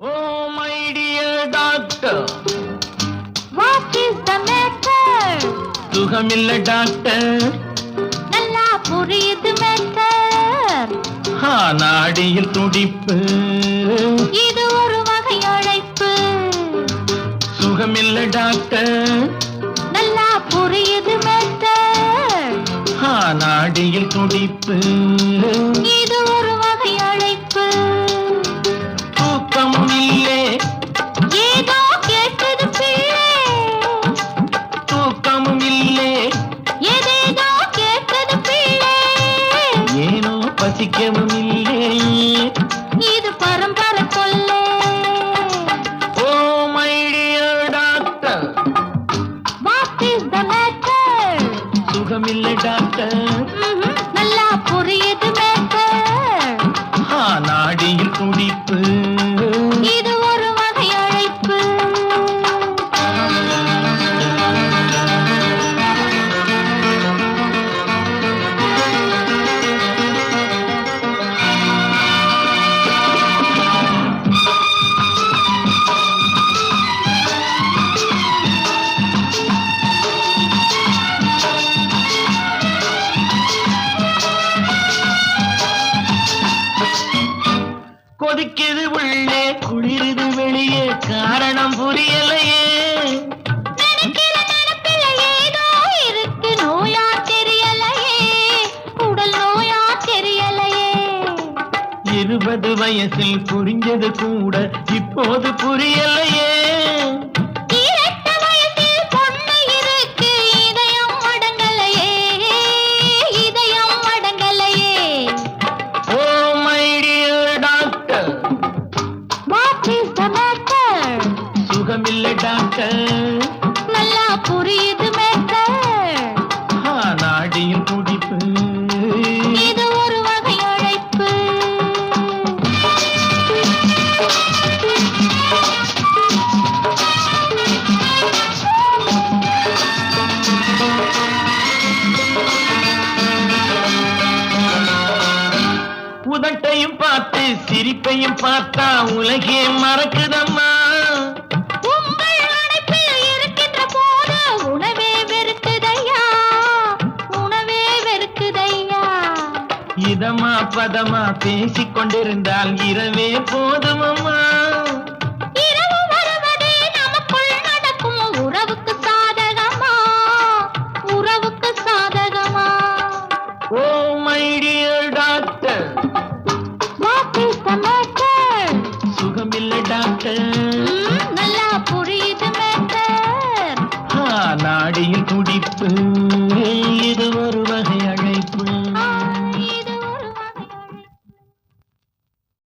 Oh, my dear doctor. What is the matter சுகமில்ல doctor நல்லா புரியுது matter ஆ, நாடியில் துடிப்பு. இது ஒரு வகை அழைப்பு. சுகமில்ல டாக்டர் நல்லா புரியுது மேட்டர் ஆ, நாடியில் துடிப்பு. ஏனோ பசிக்கவும் இல்லே இது பரம்பரை கொள்ளை ஓ my dear doctor what is the matter சுகமில்ல doctor நல்லா புரியுது மேட்டர் நாடியில் துடிப்பு. கொதிக்குது உள்ளே குளிருது வெளியே காரணம் புரியலையே. இருபது வயசில் புரிஞ்சது கூட இப்போது புரியலையே. டாக்டர் சுகமில்லை டாக்டர். நல்லா புரியுது உதட்டையும் பார்த்து சிரிப்பையும் பார்த்தா உலகே மறக்குதம்மா. இதமா பதமா பேசிக் கொண்டிருந்தால் இரவே போதுமம்மா. சுகமில்லை